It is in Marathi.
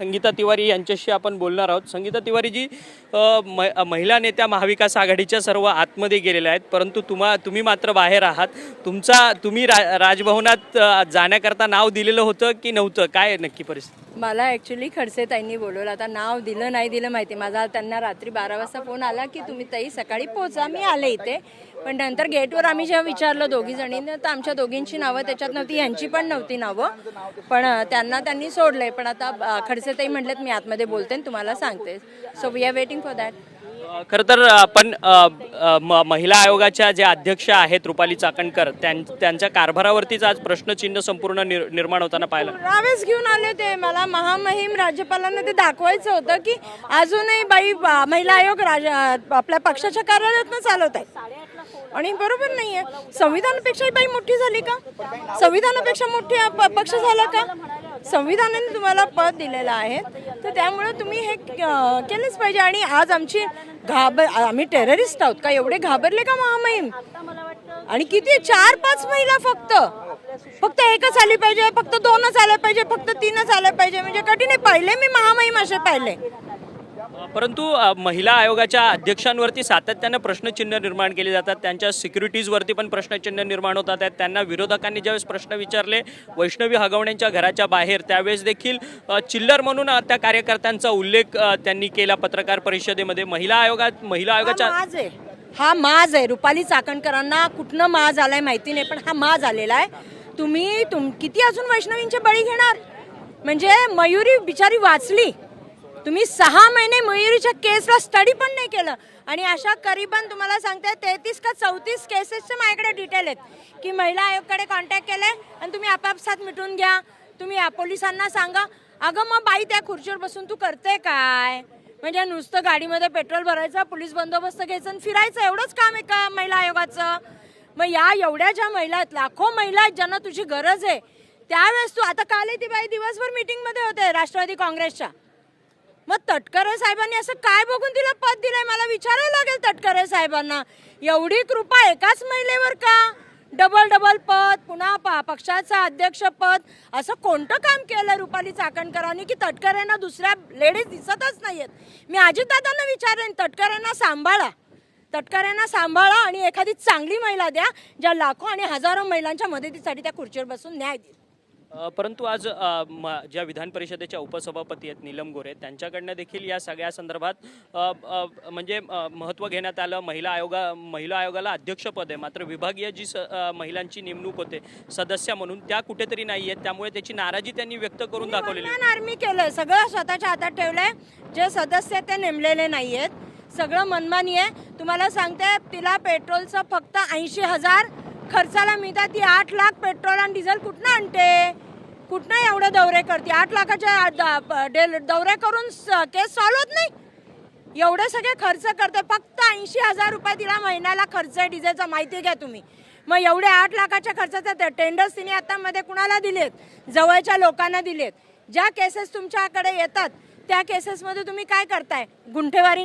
संगीता तिवारी यांच्याशी आपण बोलणार आहोत. संगीता तिवारीजी जी म- महिला नेत्या महाविकास आघाडीच्या सर्व आतमध्ये गेलेल्या आहेत परंतु तुम्हा तुम्ही मात्र बाहेर आहात. तुमचा तुम्ही रा राजभवनात जाण्याकरता नाव दिलेलं होतं की नव्हतं? काय नक्की परिस्थिती? मला ॲक्च्युली खडसे ताईंनी बोलवलं. आता नाव दिलं नाही दिलं माहिती. माझा त्यांना रात्री बारा वाजता फोन आला की तुम्ही ताई सकाळी पोहोचा मी आले इथे. पण नंतर गेटवर आम्ही जेव्हा विचारलं दोघी जणी तर आमच्या दोघींची नावं त्याच्यात नव्हती यांची पण नव्हती नावं. पण त्यांना त्यांनी सोडलंय. पण आता अं, खडसे म्हटलेत मी आतमध्ये बोलते आणि तुम्हाला सांगते so we are waiting for that खरं तर आपण महिला आयोगाच्या ज्या अध्यक्ष आहेत रुपाली चाकणकर त्यांच्या कारभारावरतीच आज प्रश्नचिन्ह संपूर्ण निर- निर्माण होताना पाहिलं पुरावेच घेऊन आले ते मला. महामहिम राज्यपालांना ते दाखवायचं होतं की अजूनही बाई महिला आयोग राज आपल्या पक्षाच्या कार्यालयातनं चालवत आहे आणि बरोबर नाहीये. संविधानापेक्षाही बाई मोठी झाली का? संविधानापेक्षा मोठी पक्ष झाला का? संविधानाने तुम्हाला पद दिलेलं आहे. तर त्यामुळे तुम्ही हे केलंच पाहिजे. आणि आज आमची घाबर आम्ही टेररिस्ट आहोत का? एवढे घाबरले का महामहिम? आणि किती? चार पाच महिला फक्त. फक्त एकच आली पाहिजे फक्त दोनच आल्या पाहिजे फक्त तीनच आल्या पाहिजे. म्हणजे कठीण आहे. पहिले मी महामहिम असे पाहिले. परंतु महिला आयोगाच्या अध्यक्षांवरती सातत्यानं प्रश्नचिन्ह निर्माण केले जातात. त्यांच्या सिक्युरिटीजवरती पण प्रश्नचिन्ह निर्माण होतात. आहेत त्यांना विरोधकांनी ज्यावेळेस प्रश्न विचारले वैष्णवी हगवण्यांच्या घराच्या बाहेर त्यावेळेस देखील चिल्लर म्हणून त्या कार्यकर्त्यांचा उल्लेख त्यांनी केला पत्रकार परिषदेमध्ये. महिला आयोगात महिला आयोगाच्या हा माज आहे. हा माज आहे. रुपाली चाकणकरांना कुठनं माज आलाय माहिती नाही पण हा माज आलेला आहे. तुम्ही तुम किती अजून वैष्णवींचे बळी घेणार? म्हणजे मयुरी बिचारी वाचली. तुम्ही सहा महिने मयुरीच्या केसला स्टडी पण नाही केलं. आणि अशा करीबन तुम्हाला सांगते तेहतीस का चौतीस केसेसचे माझ्याकडे डिटेल आहेत. की महिला आयोगकडे कॉन्टॅक्ट केले आणि तुम्ही आपापसात मिटून घ्या. तुम्ही या पोलिसांना सांगा. अगं मग बाई त्या खुर्चीवर बसून तू करते काय? म्हणजे नुसतं गाडीमध्ये पेट्रोल भरायचं पोलीस बंदोबस्त घ्यायचं आणि फिरायचं. एवढंच काम आहे का महिला आयोगाचं? मग या एवढ्या ज्या महिला आहेत लाखो महिला आहेत ज्यांना तुझी गरज आहे. त्यावेळेस तू आता काल ती बाई दिवसभर मीटिंगमध्ये होते राष्ट्रवादी काँग्रेसच्या. मग तटकरे साहेबांनी असं काय बघून तिला पद दिलंय? मला विचारायला लागेल तटकरे साहेबांना. एवढी कृपा एकाच महिलेवर का? डबल डबल पद पुन्हा प- पक्षाचं अध्यक्ष पद असं कोणतं काम केलं रुपाली चाकणकरांनी की तटकऱ्यांना दुसऱ्या लेडीज दिसतच नाहीयेत? मी अजितदादांना विचारेन तटकऱ्यांना सांभाळा. तटकऱ्यांना सांभाळा आणि एखादी चांगली महिला द्या ज्या लाखो आणि हजारो महिलांच्या मदतीसाठी त्या खुर्चीवर बसून न्याय देईल परंतु आज म- ज्या विधान परिषदेच्या उपसभापती आहेत नीलम गोरे त्यांच्याकडनं देखील या सगळ्या संदर्भात म्हणजे महत्त्व घेण्यात आलं. महिला आयोगा महिला आयोगाला अध्यक्षपद आहे. मात्र विभागीय जी स महिलांची नेमणूक होते सदस्य म्हणून त्या कुठेतरी नाही आहेत. त्यामुळे त्याची नाराजी त्यांनी व्यक्त करून दाखवलेली आर्मी केलंय सगळं स्वतःच्या हातात ठेवलंय. जे सदस्य आहेत ते नेमलेले नाहीयेत सगळं मनमानी आहे. तुम्हाला सांगते तिला पेट्रोलचं फक्त ऐंशी हजार खर्चाला मिळतात. ती आठ लाख पेट्रोल आणि डिझेल कुठनं आणते? कुठनं एवढे दौरे करते? आठ लाखाच्या द- दौरे करून स- केस सॉल्व होत नाही? एवढे सगळे खर्च करते. फक्त ऐंशी हजार रुपये तिला महिन्याला खर्च आहे. डिझेलचा माहिती घ्या तुम्ही. मग एवढे आठ लाखाच्या खर्चाचा टेंडर्स तिने आतामध्ये कुणाला दिलेत? जवळच्या लोकांना दिलेत. ज्या केसेस तुमच्याकडे येतात त्या केसेसमध्ये तुम्ही काय करताय? गुंठेवारी